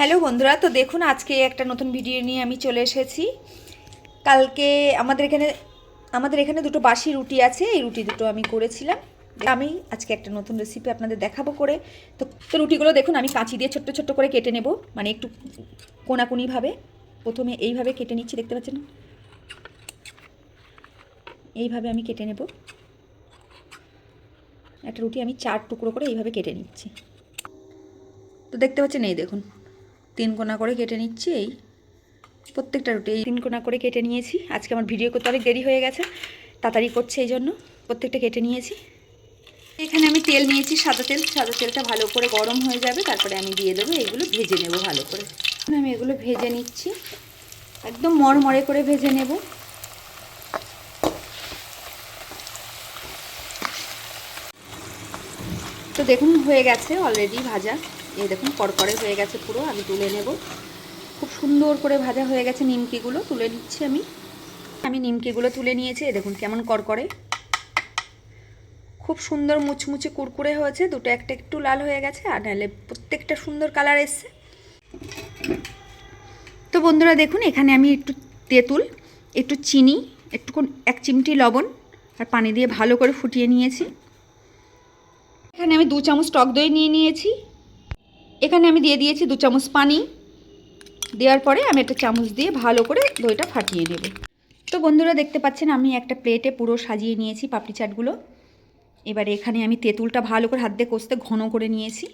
Hello বন্ধুরা, তো দেখুন আজকে একটা নতুন ভিডিও নিয়ে আমি চলে এসেছি। কালকে আমাদের এখানে আমাদের এখানে দুটো বাসি রুটি আছে, এই রুটি দুটো আমি করেছিলাম। আমি আজকে একটা নতুন রেসিপি আপনাদের দেখাবো করে। তো তো রুটিগুলো দেখুন, আমি কাঁচি দিয়ে ছোট্ট ছোট্ট করে কেটে নেব মানে একটু কোনাকুনিভাবে। প্রথমে এইভাবে কেটে নিচ্ছি, দেখতে পাচ্ছেন? এইভাবে আমি কেটে নেব। একটা রুটি আমি চার টুকরো করে এইভাবে কেটে নিচ্ছি। তো দেখতে পাচ্ছেন, এই দেখুন। তিন কোনা করে কেটে নিচ্ছি এই প্রত্যেকটা রুটি, এই তিন কোনা করে কেটে নিয়েছি। আজকে আমার ভিডিও করতে অনেক দেরি হয়ে গেছে, তাড়াতাড়ি করছে এই জন্য। প্রত্যেকটা কেটে নিয়েছি। এখানে আমি তেল নিয়েছি, সাদা তেল। সাদা তেলটা ভালো করে গরম হয়ে যাবে, তারপরে আমি দিয়ে দেবো এইগুলো ভেজে নেব ভালো করে। আমি এগুলো ভেজে নিচ্ছি। একদম মরমরে করে ভেজে নেব। তো দেখুন, হয়ে গেছে অলরেডি ভাজা। এই দেখুন, কড়কড়ে হয়ে গেছে পুরো, আমি তুলে নেব। খুব সুন্দর করে ভাজা হয়ে গেছে নিমকিগুলো, তুলে নিচ্ছি আমি। আমি নিমকিগুলো তুলে নিয়েছি দেখুন কেমন কড়কড়ে। খুব সুন্দর মুচমুচে কুরকুরে হয়েছে, দুটো একটা একটু লাল হয়ে গেছে, আর নাহলে প্রত্যেকটা সুন্দর কালার এসছে। তো বন্ধুরা দেখুন, এখানে আমি একটু তেঁতুল, একটু চিনি একটুক্ষণ এক চিমটি লবণ, আর পানি দিয়ে ভালো করে ফুটিয়ে নিয়েছি। এখানে আমি দু চামচ টক দই নিয়ে নিয়েছি। এখানে আমি দিয়ে দিয়েছি দু চামচ পানি। দেওয়ার পরে আমি একটা চামচ দিয়ে ভালো করে দইটা ফাটিয়ে নেব। তো বন্ধুরা, দেখতে পাচ্ছেন, আমি একটা প্লেটে পুরো সাজিয়ে নিয়েছি পাপড়ি চাটগুলো। এবারে এখানে আমি তেঁতুলটা ভালো করে হাত দিয়ে কষতে ঘন করে নিয়েছি।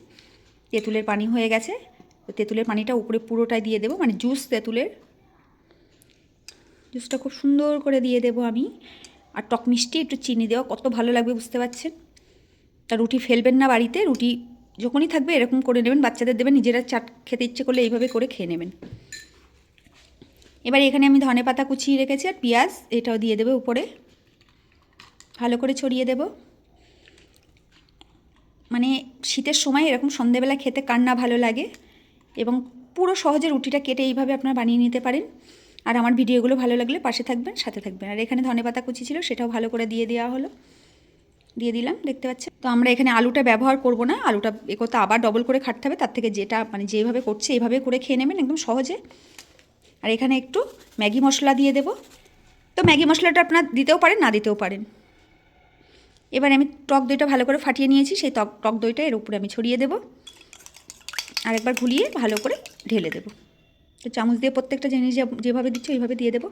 তেঁতুলের পানি হয়ে গেছে। তো তেঁতুলের পানিটা উপরে পুরোটাই দিয়ে দেবো মানে জুস তেঁতুলের। জুসটা খুব সুন্দর করে দিয়ে দেবো আমি। আর টক মিষ্টি, একটু চিনি দেওয়া কত ভালো লাগবে বুঝতে পারছেন? তা রুটি ফেলবেন না বাড়িতে, রুটি যখনই থাকবে এরকম করে নেবেন, বাচ্চাদের দেবেন, নিজেরা চাট খেতে ইচ্ছে করলে এইভাবে করে খেয়ে নেবেন। এবার এখানে আমি ধনে পাতা কুচিয়ে রেখেছি আর পেঁয়াজ, এটাও দিয়ে দেবে উপরে। ভালো করে ছড়িয়ে দেব। মানে শীতের সময় এরকম সন্ধেবেলা খেতে কার না ভালো লাগে এবং পুরো সহজে রুটিটা কেটে এইভাবে আপনারা বানিয়ে নিতে পারেন। আর আমার ভিডিওগুলো ভালো লাগলে পাশে থাকবেন, সাথে থাকবেন। আর এখানে ধনে পাতা কুচি ছিল, সেটাও ভালো করে দিয়ে দেওয়া হলো। দিয়ে দিলাম, দেখতে পাচ্ছেন? তো আমরা এখানে আলুটা ব্যবহার করব না, আলুটা এ করতে আবার ডবল করে খাটতে হবে, তার থেকে যেটা মানে যেভাবে করছে এইভাবে করে খেয়ে নেবেন একদম সহজে। আর এখানে একটু ম্যাগি মশলা দিয়ে দেব। তো ম্যাগি মশলাটা আপনার দিতেও পারেন, না দিতেও পারেন। এবার আমি টক দইটা ভালো করে ফাটিয়ে নিয়েছি, সেই টক টক দইটা এর উপরে আমি ছড়িয়ে দেব। আর একবার ঘুলিয়ে ভালো করে ঢেলে দেব। তো চামচ দিয়ে প্রত্যেকটা জিনিস যেভাবে দিচ্ছি ওইভাবে দিয়ে দেবো।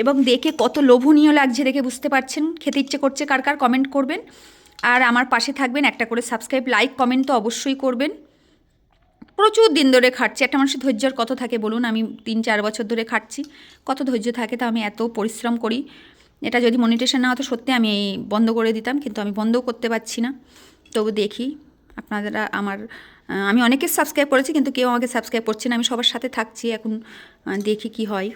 এবং দেখে কত লোভনীয় লাগছে দেখে বুঝতে পারছেন? খেতে ইচ্ছে করছে কার কার? কমেন্ট করবেন। আর আমার পাশে থাকবেন একটা করে সাবস্ক্রাইব লাইক কমেন্ট তো অবশ্যই করবেন। প্রচুর দিন ধরে খাটছি। একটা মানুষের ধৈর্যর কত থাকে, বলুন। আমি তিন চার বছর ধরে খাটছি। কত ধৈর্য থাকে তা আমি এত পরিশ্রম করি। এটা যদি মনিটেশন না হতো, সত্যি আমি বন্ধ করে দিতাম। কিন্তু আমি বন্ধও করতে পারছি না। তবু দেখি আপনারা আমার আমি অনেকে সাবস্ক্রাইব করেছি, কিন্তু কেউ আমাকে সাবস্ক্রাইব করছে না। আমি সবার সাথে থাকছি। এখন দেখি কি হয়।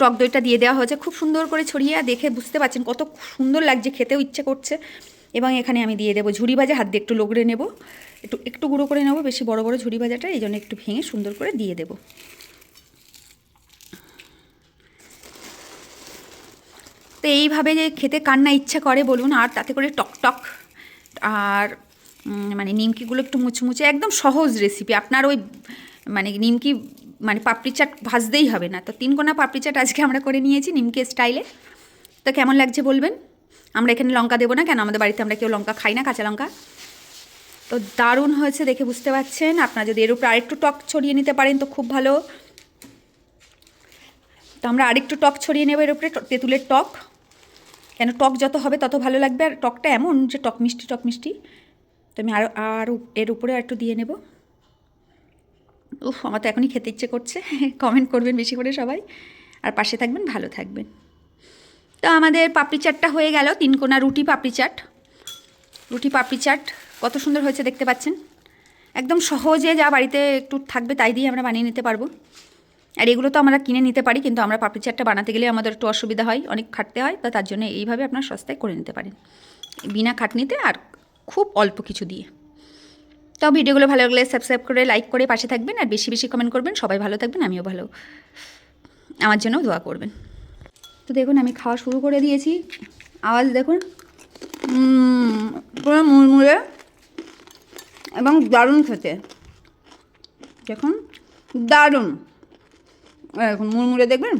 টক দইটা দিয়ে দেওয়া হয়েছে। খুব সুন্দর করে ছড়িয়ে দেখে বুঝতে পারছেন কত সুন্দর লাগছে, খেতেও ইচ্ছে করছে। এবং এখানে আমি দিয়ে দেবো ঝুড়ি ভাজা, হাত দিয়ে একটু লোগড়ে নেব। একটু একটু গুঁড়ো করে নেব, বেশি বড় বড় ঝুড়ি ভাজাটা, এই জন্য একটু ভেঙে সুন্দর করে দিয়ে দেবো। তো এইভাবে যে খেতে কান্না ইচ্ছা করে বলুন, আর তাতে করে টক টক, আর মানে নিমকিগুলো একটু মুচমুচে, একদম সহজ রেসিপি আপনার ওই মানে নিমকি মানে পাপড়ি চাট ভাজতেই হবে না। তো তিন কোনা পাপড়ি চাট আজকে আমরা করে নিয়েছি নিমকে স্টাইলে। তো কেমন লাগছে বলবেন? আমরা এখানে লঙ্কা দেবো না কেন? আমাদের বাড়িতে আমরা কেউ লঙ্কা খাই না, কাঁচা লঙ্কা। তো দারুণ হয়েছে দেখে বুঝতে পারছেন আপনারা যদি এর উপরে আরেকটু টক ছড়িয়ে নিতে পারেন তো খুব ভালো। তো আমরা আরেকটু টক ছড়িয়ে নেব এর উপরে তেঁতুলের টক। কেন টক যত হবে তত ভালো লাগবে। আর টকটা এমন যে টক মিষ্টি টক মিষ্টি। তো আমি আরও আর এর উপরে একটু দিয়ে নেব। উফ, আমার তো এখনই খেতে ইচ্ছে করছে। কমেন্ট করবেন বেশি করে সবাই। আর পাশে থাকবেন, ভালো থাকবেন। তো আমাদের পাপড়ি চাটটা হয়ে গেল, তিন কোনা রুটি পাপড়ি চাট। রুটি পাপড়ি চাট কত সুন্দর হয়েছে দেখতে পাচ্ছেন। একদম সহজে যা বাড়িতে একটু থাকবে তাই দিয়ে আমরা বানিয়ে নিতে পারব। আর এগুলো তো আমরা কিনে নিতে পারি, কিন্তু আমরা পাপড়ি চাটটা বানাতে গেলে আমাদের একটু অসুবিধা হয়, অনেক খাটতে হয়, তো তার জন্য এইভাবে আপনার সস্তায় করে নিতে পারেন। বিনা খাটনিতে আর খুব অল্প কিছু দিয়ে। তো ভিডিওগুলো ভালো লাগলে সাবস্ক্রাইব করে লাইক করে পাশে থাকবেন আর বেশি বেশি কমেন্ট করবেন। সবাই ভালো থাকবেন, আমিও ভালো। আমার জন্যও দোয়া করবেন। তো দেখুন, আমি খাওয়া শুরু করে দিয়েছি। আওয়াজ দেখুন। পুরো মুড়মুড়ে এবং দারুণ খেতে। দেখুন, দারুণ। এই দেখুন, মুড়মুড়ে দেখবেন?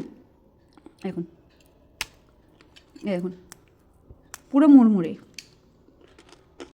এই দেখুন, পুরো মুড়মুড়ে।